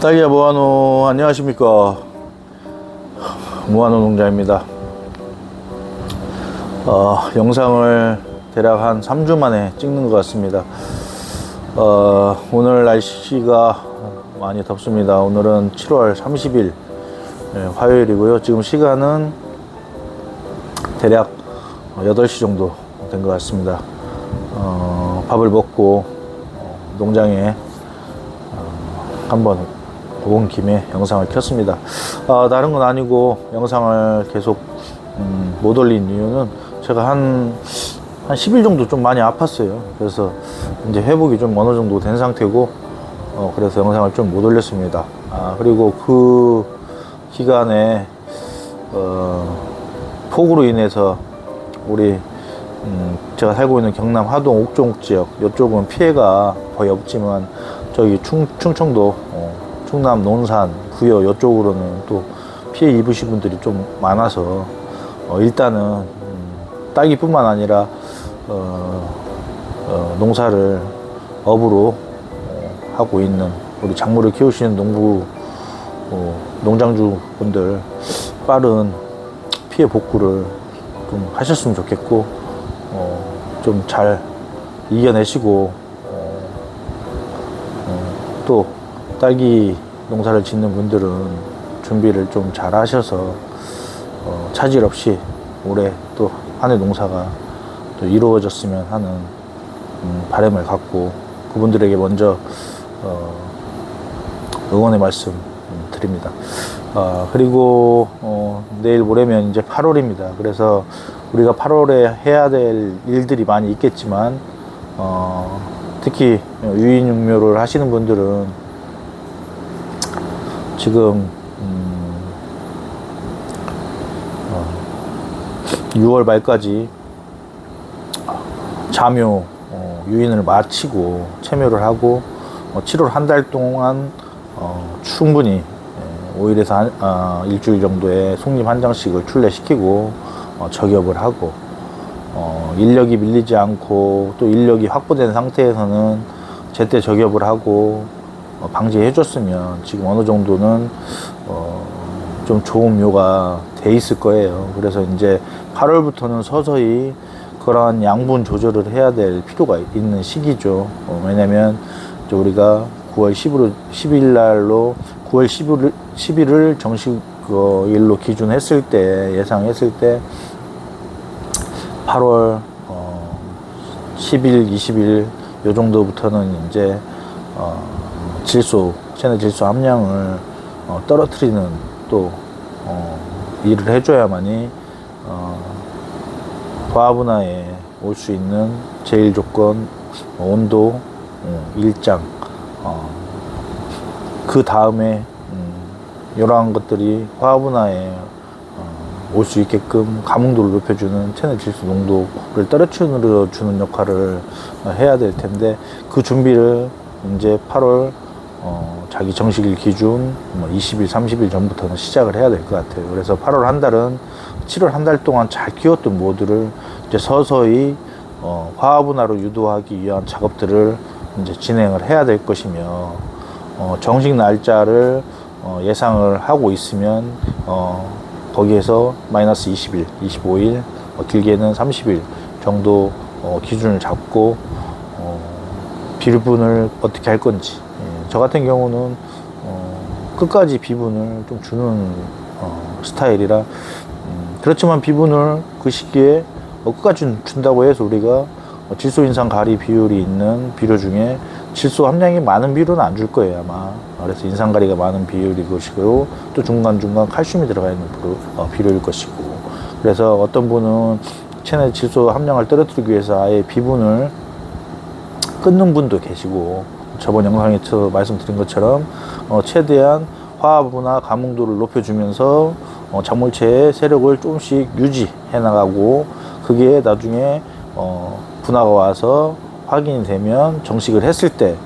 딸기야 모아노 안녕하십니까. 모아노 농장입니다. 어, 영상을 대략 한 3주 만에 찍는 것 같습니다. 어, 오늘 날씨가 많이 덥습니다. 오늘은 7월 30일 예, 화요일이고요. 지금 시간은 대략 8시 정도 된 것 같습니다. 어, 밥을 먹고 어, 농장에 한번 온 김에 영상을 켰습니다. 아, 다른 건 아니고 영상을 계속 음, 못 올린 이유는 제가 한, 한 10일 정도 좀 많이 아팠어요. 그래서 이제 회복이 좀 어느 정도 된 상태고, 어, 그래서 영상을 좀 못 올렸습니다. 아, 그리고 그 기간에, 어, 폭우로 인해서 우리, 음, 제가 살고 있는 경남 하동 옥종 지역, 이쪽은 피해가 거의 없지만, 저기 충, 충청도, 어, 충남 논산, 부여 이쪽으로는 또 피해 입으신 분들이 좀 많아서 어, 일단은 음, 딸기뿐만 아니라 어, 어, 농사를 업으로 어, 하고 있는 우리 작물을 키우시는 농부 어, 농장주 분들 빠른 피해 복구를 좀 하셨으면 좋겠고 어, 좀 잘 이겨내시고 딸기 농사를 짓는 분들은 준비를 좀 잘 하셔서 어, 차질 없이 올해 또 한해 농사가 또 이루어졌으면 하는 음, 바람을 갖고 그분들에게 먼저 어, 응원의 말씀 음, 드립니다. 아, 그리고 어, 내일 모레면 이제 8월입니다. 그래서 우리가 8월에 해야 될 일들이 많이 있겠지만 어, 특히 유인육묘를 하시는 분들은 지금 음, 어, 6월 말까지 자묘 어, 유인을 마치고 체묘를 하고 어, 7월 한 달 동안 어, 충분히 5일에서 한, 어, 일주일 정도의 송림 한 장씩을 출래시키고 어, 저기업을 하고 어, 인력이 밀리지 않고 또 인력이 확보된 상태에서는 제때 저기업을 하고 어, 방지해 줬으면 지금 어느 정도는 어, 좀 좋은 묘가 돼 있을 거예요. 그래서 이제 8월부터는 서서히 그러한 양분 조절을 해야 될 필요가 있는 시기죠. 어, 왜냐면 우리가 9월 10일, 10일 날로 9월 10일, 10일을 정식 어, 일로 기준했을 때, 예상했을 때 8월 어, 10일, 20일 요 정도부터는 이제 어, 질소, 체내 질소 함량을 어, 떨어뜨리는 또 어, 일을 해줘야만이 어, 과분화에 올 수 있는 제일 조건 어, 온도, 어, 일장, 어, 그 다음에 음, 이러한 것들이 화분화에 어, 올수 있게끔 감흥도를 높여주는 체내 질소 농도를 떨어뜨려 주는 역할을 어, 해야 될 텐데 그 준비를 이제 8월 어, 자기 정식일 기준 뭐 20일, 30일 전부터는 시작을 해야 될 것 같아요. 그래서 8월 한 달은 7월 한 달 동안 잘 키웠던 모두를 이제 서서히 어, 화분화로 유도하기 위한 작업들을 이제 진행을 해야 될 것이며 어, 정식 날짜를 어, 예상을 하고 있으면 어, 거기에서 마이너스 20일, 25일, 어, 길게는 30일 정도 어, 기준을 잡고 어, 비분을 어떻게 할 건지 예, 저 같은 경우는 어, 끝까지 비분을 좀 주는 어, 스타일이라 음, 그렇지만 비분을 그 시기에 어, 끝까지 준- 준다고 해서 우리가 어, 질소 인상 가리 비율이 있는 비료 중에 질소 함량이 많은 비료는 안 줄 거예요 아마. 그래서 인상 가리가 많은 비율일 것이고 또 중간 중간 칼슘이 들어가 있는 비료, 어, 비료일 것이고. 그래서 어떤 분은 체내 질소 함량을 떨어뜨리기 위해서 아예 비분을 끊는 분도 계시고 저번 영상에서 말씀드린 것처럼 어, 최대한 화합이나 감흥도를 높여주면서 어, 작물체의 세력을 조금씩 유지해 나가고 그게 나중에 어, 분화가 와서 확인이 되면 정식을 했을 때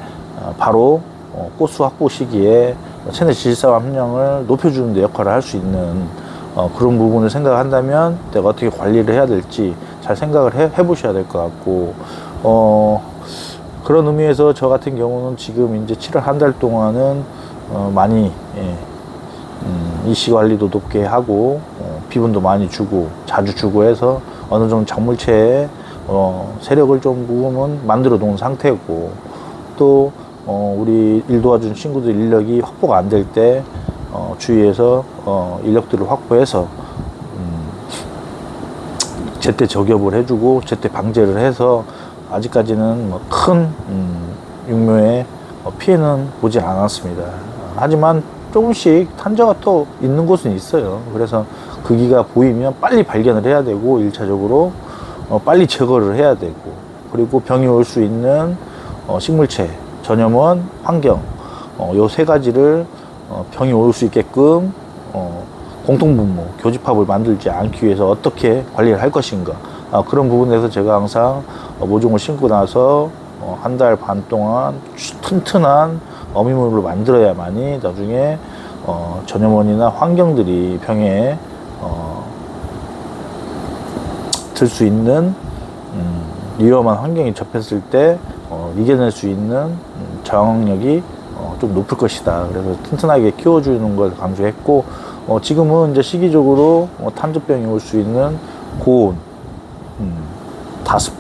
어, 바로 어, 꽃수 확보 시기에 체내 질소 함량을 높여주는 데 역할을 할 수 있는 어, 그런 부분을 생각한다면 내가 어떻게 관리를 해야 될지 잘 생각을 해, 해보셔야 될 것 같고 어, 그런 의미에서 저 같은 경우는 지금 이제 7월 한 달 동안은 어, 많이 예, 음, 이시 관리도 높게 하고 어, 비분도 많이 주고 자주 주고 해서 어느 정도 작물체에 어, 세력을 좀 부으면 만들어 놓은 상태고 또 어, 우리 일 도와준 친구들 인력이 확보가 안 될 때 어, 주위에서 어, 인력들을 확보해서 음, 제때 저격을 해주고 제때 방제를 해서 아직까지는 뭐 큰 음, 육묘에 어, 피해는 보지 않았습니다. 하지만 조금씩 탄저가 또 있는 곳은 있어요. 그래서 그 기가 보이면 빨리 발견을 해야 되고 일차적으로 어, 빨리 제거를 해야 되고 그리고 병이 올 수 있는 어, 식물체, 전염원, 환경 어, 요세 가지를 어, 병이 올 수 있게끔 어, 공통분모, 교집합을 만들지 않기 위해서 어떻게 관리를 할 것인가 아, 그런 부분에서 제가 항상 어, 모종을 심고 나서 어, 한달 반 동안 튼튼한 어미물을 만들어야만이 나중에 어, 전염원이나 환경들이 병에 어, 들수 있는 음, 위험한 환경에 접했을 때 어, 이겨낼 수 있는 음, 저항력이 어, 좀 높을 것이다. 그래서 튼튼하게 키워주는 걸 강조했고 어, 지금은 이제 시기적으로 어, 탄저병이 올 수 있는 고온, 음, 다습,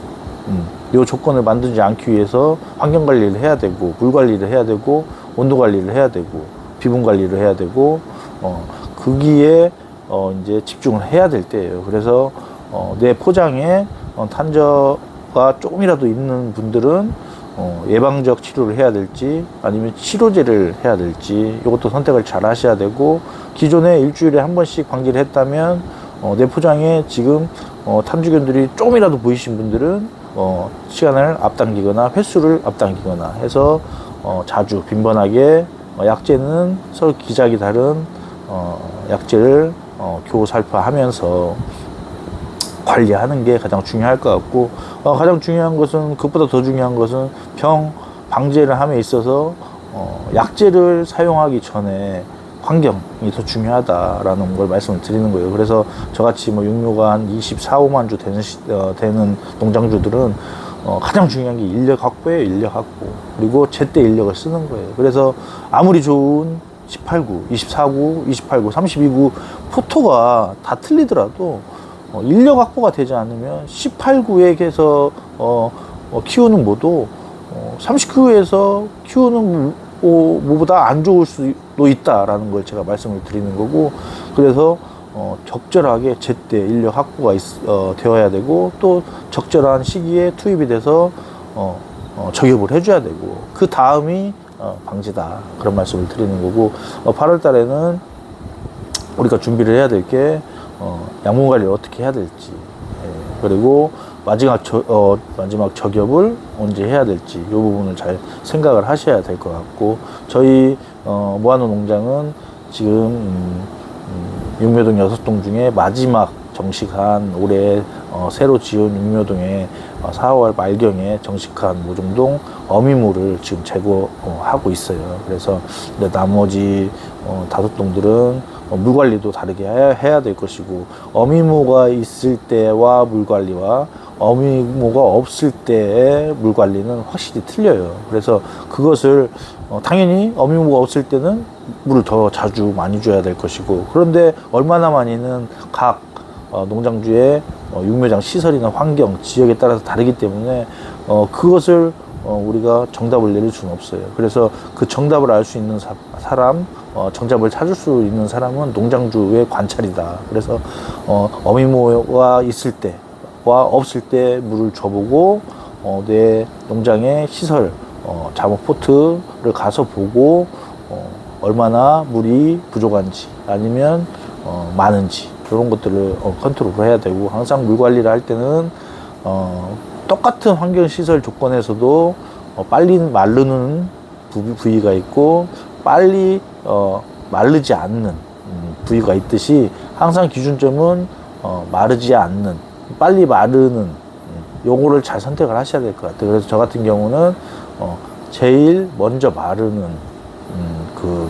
음, 요 조건을 만들지 않기 위해서 환경 관리를 해야 되고 물 관리를 해야 되고 온도 관리를 해야 되고 비분 관리를 해야 되고 어, 거기에 어, 이제 집중을 해야 될 때예요. 그래서 어, 내 포장에 어, 탄저가 조금이라도 있는 분들은 어, 예방적 치료를 해야 될지 아니면 치료제를 해야 될지 이것도 선택을 잘 하셔야 되고 기존에 일주일에 한 번씩 방제를 했다면 어, 내 포장에 지금 어, 탐주견들이 조금이라도 보이신 분들은 어, 시간을 앞당기거나 횟수를 앞당기거나 해서 어, 자주 빈번하게 어, 약제는 서로 기작이 다른 어, 약제를 어, 교살펴하면서 관리하는 게 가장 중요할 것 같고 어, 가장 중요한 것은 그것보다 더 중요한 것은 병 방제를 함에 있어서 어, 약제를 사용하기 전에 환경이 더 중요하다라는 걸 말씀을 드리는 거예요. 그래서 저같이 뭐 육묘가 한 24, 5만 주 되는, 시, 어, 되는 농장주들은 어, 가장 중요한 게 인력 확보예요. 인력 확보. 그리고 제때 인력을 쓰는 거예요. 그래서 아무리 좋은 18구, 24구, 28구, 32구 포토가 다 틀리더라도 어, 인력 확보가 되지 않으면 18구에서 어, 어, 키우는 모도 어, 39에서 키우는 모, 모보다 안 좋을 수도 있다라는 걸 제가 말씀을 드리는 거고 그래서 어, 적절하게 제때 인력 확보가 있, 어, 되어야 되고 또 적절한 시기에 투입이 돼서 어, 어, 저격을 해줘야 되고 그 다음이 어, 방지다. 그런 말씀을 드리는 거고 어, 8월 달에는 우리가 준비를 해야 될게 어, 양분 관리를 어떻게 해야 될지 예, 그리고 마지막 저, 어, 마지막 저ገብ을 언제 해야 될지 이 부분을 잘 생각을 하셔야 될 것 같고 저희 어, 모아노 농장은 지금 음, 음, 육묘동 여섯 동 중에 마지막 정식한 올해 어, 새로 지은 육묘동에 어, 4월 말경에 정식한 모종동 어미물을 지금 제거하고 있어요. 그래서 이제 나머지 어, 다섯 동들은 어, 물 관리도 다르게 해야, 해야 될 것이고 어미모가 있을 때와 물 관리와 어미모가 없을 때의 물 관리는 확실히 틀려요. 그래서 그것을 어, 당연히 어미모가 없을 때는 물을 더 자주 많이 줘야 될 것이고 그런데 얼마나 많이는 각 어, 농장주의 어, 육묘장 시설이나 환경 지역에 따라서 다르기 때문에 어, 그것을 어, 우리가 정답을 내릴 수는 없어요. 그래서 그 정답을 알 수 있는 사, 람 어, 정답을 찾을 수 있는 사람은 농장주의 관찰이다. 그래서 어, 어미모가 있을 때 와 없을 때 물을 줘보고 어, 내 농장의 시설 어, 자목 포트를 가서 보고 어, 얼마나 물이 부족한지 아니면 어, 많은지 이 이런 것들을 어, 컨트롤을 해야 되고 항상 물 관리를 할 때는 어, 똑같은 환경 시설 조건에서도 어, 빨리 마르는 부- 부위가 있고 빨리 어, 마르지 않는 음, 부위가 있듯이 항상 기준점은 어, 마르지 않는 빨리 마르는 음, 요거를 잘 선택을 하셔야 될 것 같아요. 그래서 저 같은 경우는 어, 제일 먼저 마르는 음, 그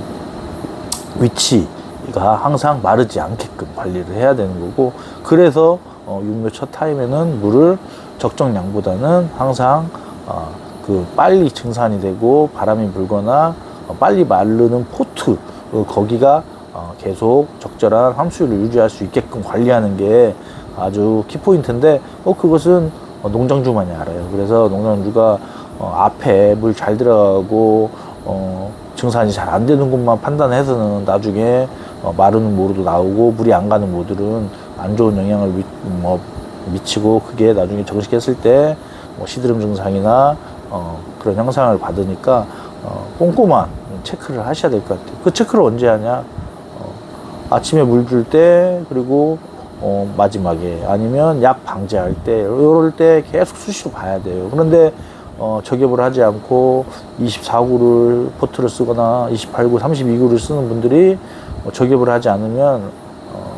위치가 항상 마르지 않게끔 관리를 해야 되는 거고 그래서 어, 육묘 첫 타임에는 물을 적정량보다는 항상 어, 그 빨리 증산이 되고 바람이 불거나 어, 빨리 마르는 포트 어, 거기가 어, 계속 적절한 함수율을 유지할 수 있게끔 관리하는 게 아주 키포인트인데 어, 그것은 어, 농장주만이 알아요. 그래서 농장주가 어, 앞에 물 잘 들어가고 어, 증산이 잘 안 되는 곳만 판단해서는 나중에 어, 마르는 모르도 나오고 물이 안 가는 모들은 안 좋은 영향을 미, 뭐, 미치고 그게 나중에 정식했을 때 뭐 시드름 증상이나 어, 그런 형상을 받으니까 어, 꼼꼼한 체크를 하셔야 될 것 같아요. 그 체크를 언제 하냐? 어, 아침에 물 줄 때 그리고 어, 마지막에 아니면 약 방제할 때 이럴 때 계속 수시로 봐야 돼요. 그런데 어, 저격을 하지 않고 24구를 포트를 쓰거나 28구, 32구를 쓰는 분들이 어, 저격을 하지 않으면 어,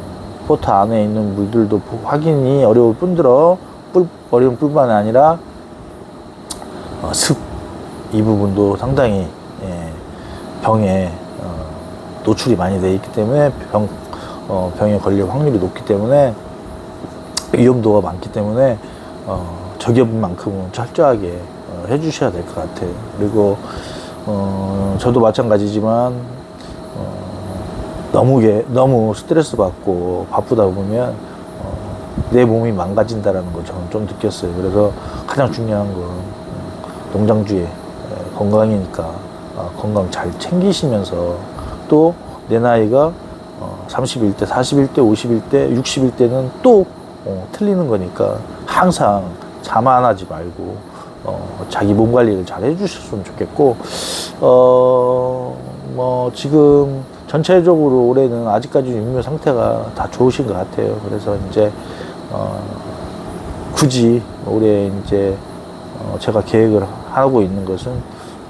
포트 안에 있는 물들도 보- 확인이 어려울 뿐더러 뿔, 어려운 뿐만 아니라 어, 습, 이 부분도 상당히 예, 병에 어, 노출이 많이 돼 있기 때문에 병, 어, 병에 걸릴 확률이 높기 때문에 위험도가 많기 때문에 어, 저격만큼은 철저하게 어, 해주셔야 될 것 같아요. 그리고 어, 저도 마찬가지지만 어, 너무 게 너무 스트레스 받고 바쁘다 보면 어, 내 몸이 망가진다라는 걸 저는 좀 느꼈어요. 그래서 가장 중요한 건 음, 농장주의 에, 건강이니까 어, 건강 잘 챙기시면서 또 내 나이가 어, 31대, 41대, 51대, 60일대는 또 어, 틀리는 거니까 항상 자만하지 말고 어, 자기 몸 관리를 잘 해주셨으면 좋겠고 어, 뭐 지금 전체적으로 올해는 아직까지 육묘 상태가 다 좋으신 것 같아요. 그래서 이제 어, 굳이 올해 이제 어, 제가 계획을 하고 있는 것은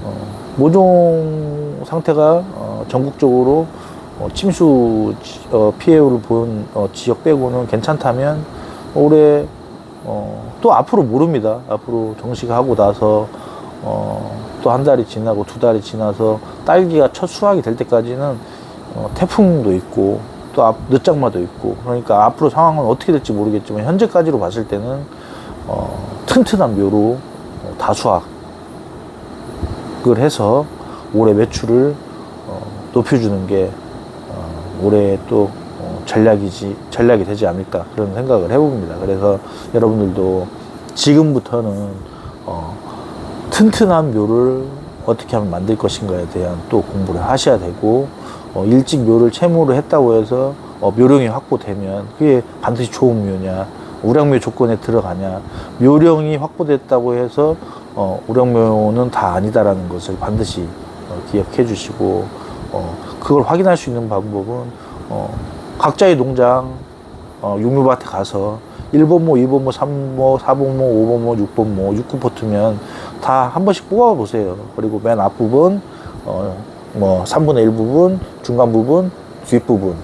어, 모종 상태가 어, 전국적으로 어, 침수 지- 어, 피해를 본 어, 지역 빼고는 괜찮다면 올해 어, 또 앞으로 모릅니다. 앞으로 정식하고 나서 어, 또 한 달이 지나고 두 달이 지나서 딸기가 첫 수확이 될 때까지는 어, 태풍도 있고 또 앞, 늦장마도 있고 그러니까 앞으로 상황은 어떻게 될지 모르겠지만 현재까지로 봤을 때는 어, 튼튼한 묘로 어, 다수확을 해서 올해 매출을 어, 높여주는 게 어, 올해 또 어, 전략이지 전략이 되지 않을까 그런 생각을 해봅니다. 그래서 여러분들도 지금부터는 어, 튼튼한 묘를 어떻게 하면 만들 것인가에 대한 또 공부를 하셔야 되고 어, 일찍 묘를 채무를 했다고 해서 어, 묘령이 확보되면 그게 반드시 좋은 묘냐 우량묘 조건에 들어가냐 묘령이 확보됐다고 해서 어, 우량묘는 다 아니다라는 것을 반드시 어, 기억해 주시고 어, 그걸 확인할 수 있는 방법은 어, 각자의 농장 어, 육묘밭에 가서 1번모, 2번모, 3번모, 4번모, 5번모, 6번모, 6구포트면 다 한 번씩 뽑아보세요. 그리고 맨 앞부분, 어, 뭐, 3분의 1 부분, 중간 부분, 뒷부분.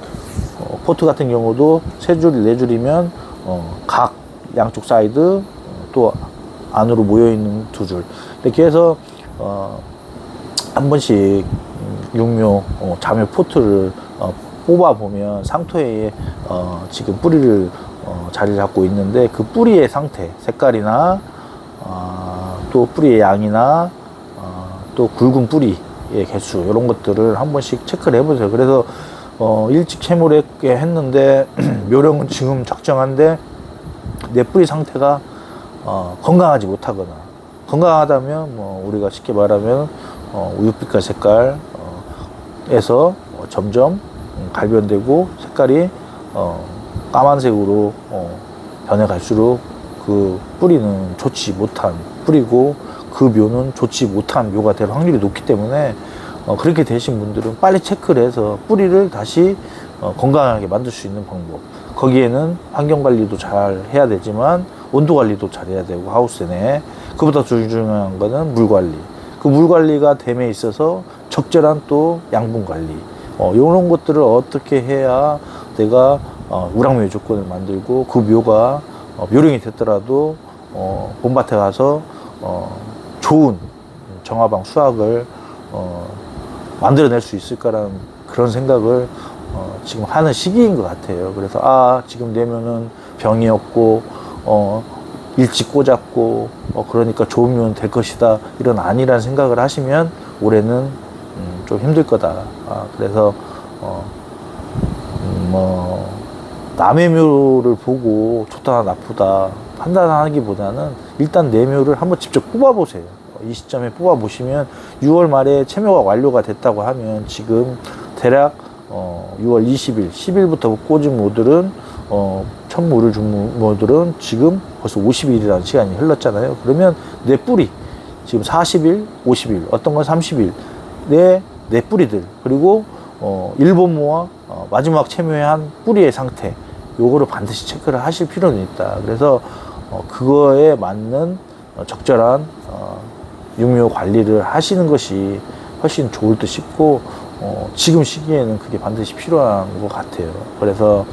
어, 포트 같은 경우도 세 줄, 네 줄이면, 어, 각 양쪽 사이드, 어, 또 안으로 모여 있는 두 줄. 이렇게 해서, 어, 한 번씩 음, 육묘 어, 자묘 포트를 어, 뽑아 보면 상토에 어, 지금 뿌리를 어, 자리 잡고 있는데 그 뿌리의 상태, 색깔이나 어, 또 뿌리의 양이나 어, 또 굵은 뿌리의 개수 이런 것들을 한 번씩 체크를 해보세요. 그래서 어, 일찍 채무를 했는데 묘령은 지금 적정한데 내 뿌리 상태가 어, 건강하지 못하거나 건강하다면 뭐 우리가 쉽게 말하면 어, 우유빛깔 색깔 어, 에서 어, 점점 음, 갈변되고 색깔이 어, 까만색으로 어, 변해갈수록 그 뿌리는 좋지 못한 뿌리고 그 묘는 좋지 못한 묘가 될 확률이 높기 때문에 어, 그렇게 되신 분들은 빨리 체크를 해서 뿌리를 다시 어, 건강하게 만들 수 있는 방법. 거기에는 환경 관리도 잘 해야 되지만 온도 관리도 잘 해야 되고 하우스 내 그보다 더 중요한 거는 물 관리. 그 물 관리가 됨에 있어서 적절한 또 양분 관리. 어, 이런 것들을 어떻게 해야 내가 어, 우량묘 조건을 만들고 그 묘가 어, 묘령이 됐더라도 어, 봄밭에 가서 어, 좋은 정화방 수확을 어, 만들어낼 수 있을까라는 그런 생각을 어, 지금 하는 시기인 것 같아요. 그래서 아 지금 내면은 병이었고 어, 일찍 꽂았고 어, 그러니까 좋으면 될 것이다 이런 아니란 생각을 하시면 올해는 음, 좀 힘들 거다. 아, 그래서 어, 음, 뭐 남의 묘를 보고 좋다 나쁘다 판단하기보다는 일단 내 묘를 한번 직접 뽑아보세요. 어, 이 시점에 뽑아보시면 6월 말에 체묘가 완료가 됐다고 하면 지금 대략 어, 6월 20일, 10일부터 꽂은 모들은 어, 첫 물을 준 모들은 지금 벌써 50일이라는 시간이 흘렀잖아요. 그러면 내 뿌리 지금 40일, 50일, 어떤 건 30일 내, 내 뿌리들 그리고 어, 일본모와 어, 마지막 체묘한 뿌리의 상태 요거를 반드시 체크를 하실 필요는 있다. 그래서 어, 그거에 맞는 어, 적절한 어, 육묘 관리를 하시는 것이 훨씬 좋을 듯 싶고 어, 지금 시기에는 그게 반드시 필요한 것 같아요. 그래서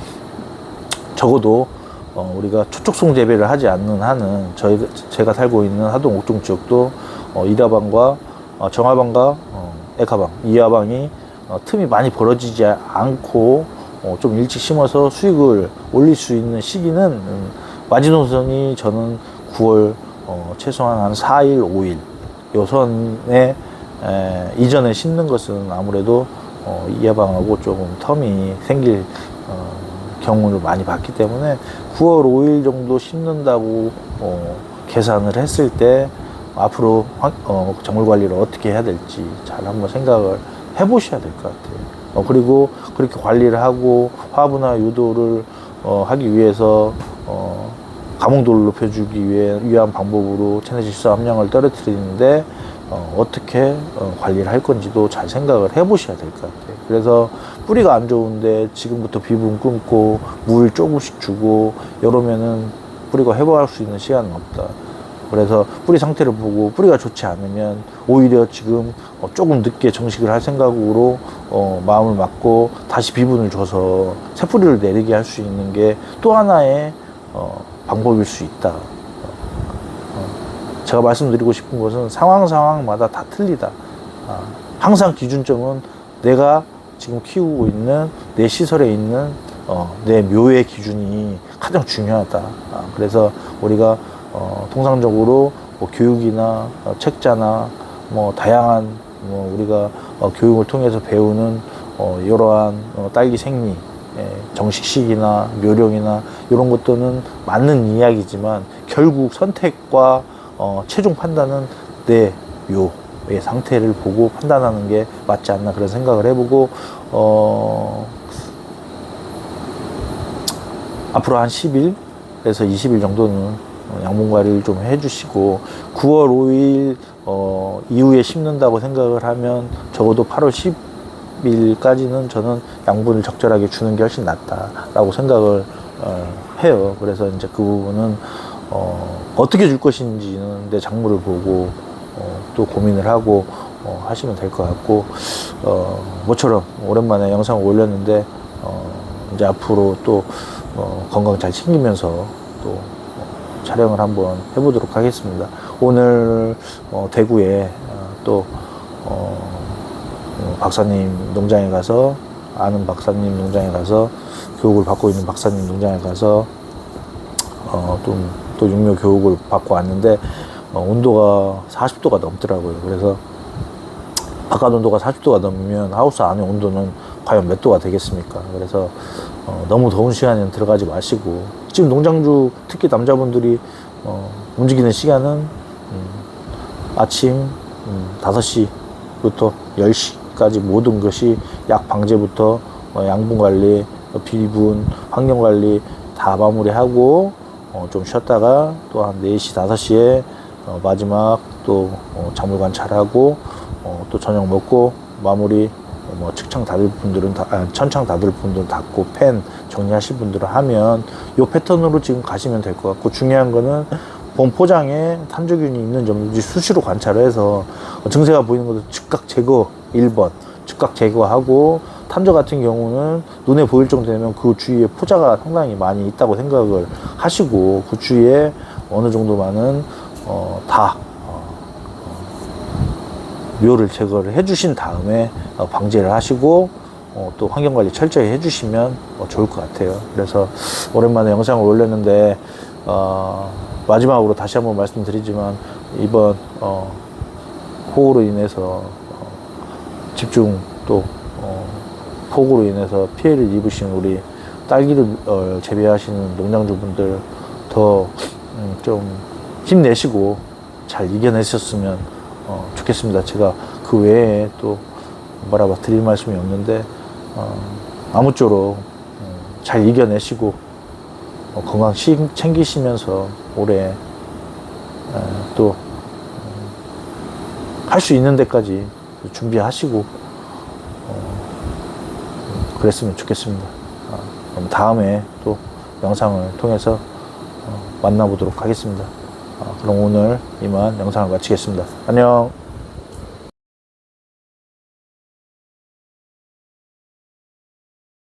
적어도 어, 우리가 초촉송 재배를 하지 않는 한은 저희 제가 살고 있는 하동 옥중 지역도 어, 이하방과 어, 정하방과 어, 액하방, 이하방이 어, 틈이 많이 벌어지지 않고 어, 좀 일찍 심어서 수익을 올릴 수 있는 시기는 음, 마지노선이 저는 9월 어, 최소한 한 4일, 5일 요선에 에, 이전에 심는 것은 아무래도 어, 이하방하고 조금 텀이 생길 어, 경우를 많이 봤기 때문에 9월 5일 정도 심는다고 어, 계산을 했을 때 앞으로 환- 어, 작물 관리를 어떻게 해야 될지 잘 한번 생각을 해보셔야 될 것 같아요. 어, 그리고 그렇게 관리를 하고 화분화 유도를 어, 하기 위해서 어, 가공도를 높여주기 위해 위한 방법으로 체내 질소 함량을 떨어뜨리는데 어, 어떻게 어, 관리를 할 건지도 잘 생각을 해보셔야 될 것 같아요. 그래서 뿌리가 안 좋은데 지금부터 비분 끊고 물 조금씩 주고 이러면은 뿌리가 회복할 수 있는 시간은 없다. 그래서 뿌리 상태를 보고 뿌리가 좋지 않으면 오히려 지금 어, 조금 늦게 정식을 할 생각으로 어, 마음을 먹고 다시 비분을 줘서 새 뿌리를 내리게 할 수 있는 게 또 하나의 어, 방법일 수 있다. 제가 말씀드리고 싶은 것은 상황 상황마다 다 틀리다. 아, 항상 기준점은 내가 지금 키우고 있는 내 시설에 있는 어, 내 묘의 기준이 가장 중요하다. 아, 그래서 우리가 어, 통상적으로 뭐 교육이나 어, 책자나 뭐 다양한 뭐 우리가 어, 교육을 통해서 배우는 어, 이러한 어, 딸기 생리 예, 정식식이나 묘령이나 이런 것들은 맞는 이야기지만 결국 선택과 어, 최종 판단은 내 묘의 상태를 보고 판단하는 게 맞지 않나 그런 생각을 해보고 어, 앞으로 한 10일에서 20일 정도는 양분 관리를 좀 해주시고 9월 5일 어, 이후에 심는다고 생각을 하면 적어도 8월 10일까지는 저는 양분을 적절하게 주는 게 훨씬 낫다라고 생각을 어, 해요. 그래서 이제 그 부분은 어, 어떻게 줄 것인지는 내 작물을 보고 어, 또 고민을 하고 어, 하시면 될 것 같고 어, 모처럼 오랜만에 영상을 올렸는데 어, 이제 앞으로 또 어, 건강 잘 챙기면서 또 어, 촬영을 한번 해보도록 하겠습니다. 오늘 어, 대구에 어, 또 어, 어, 박사님 농장에 가서 아는 박사님 농장에 가서 교육을 받고 있는 박사님 농장에 가서 어, 좀, 또 육묘 교육을 받고 왔는데, 어, 온도가 40도가 넘더라고요. 그래서, 바깥 온도가 40도가 넘으면 하우스 안의 온도는 과연 몇 도가 되겠습니까? 그래서, 어, 너무 더운 시간에는 들어가지 마시고, 지금 농장주, 특히 남자분들이, 어, 움직이는 시간은, 음, 아침, 음, 5시부터 10시까지 모든 것이 약 방제부터 어, 양분 관리, 어, 비분, 환경 관리 다 마무리하고 어, 좀 쉬었다가 또 한 4시, 5시에 어, 마지막 또 어, 작물 관찰하고 어, 또 저녁 먹고 마무리 뭐 측창 닫을 분들은 다, 아, 천창 닫을 분들은 닫고 팬 정리하실 분들은 하면 요 패턴으로 지금 가시면 될 것 같고 중요한 거는 본 포장에 탄저균이 있는 점인지 수시로 관찰을 해서 증세가 보이는 것도 즉각 제거 1번 즉각 제거하고 탄저 같은 경우는 눈에 보일 정도 되면 그 주위에 포자가 상당히 많이 있다고 생각을 하시고 그 주위에 어느 정도만은 어, 다 묘를 제거를 해주신 다음에 어, 방제를 하시고 어, 또 환경 관리 철저히 해주시면 어, 좋을 것 같아요. 그래서 오랜만에 영상을 올렸는데 어, 마지막으로 다시 한번 말씀드리지만 이번 어, 호우로 인해서 어, 집중 또 어, 폭우로 인해서 피해를 입으신 우리 딸기를 어, 재배하시는 농장주분들 더 음, 좀 힘내시고 잘 이겨내셨으면 어, 좋겠습니다. 제가 그 외에 또 뭐라고 드릴 말씀이 없는데 어, 아무쪼록 음, 잘 이겨내시고 어, 건강 시- 챙기시면서 올해 또할 수 있는 데까지 준비하시고 어, 그랬으면 좋겠습니다. 아, 그럼 다음에 또 영상을 통해서 어, 만나보도록 하겠습니다. 아, 그럼 오늘 이만 영상을 마치겠습니다. 안녕.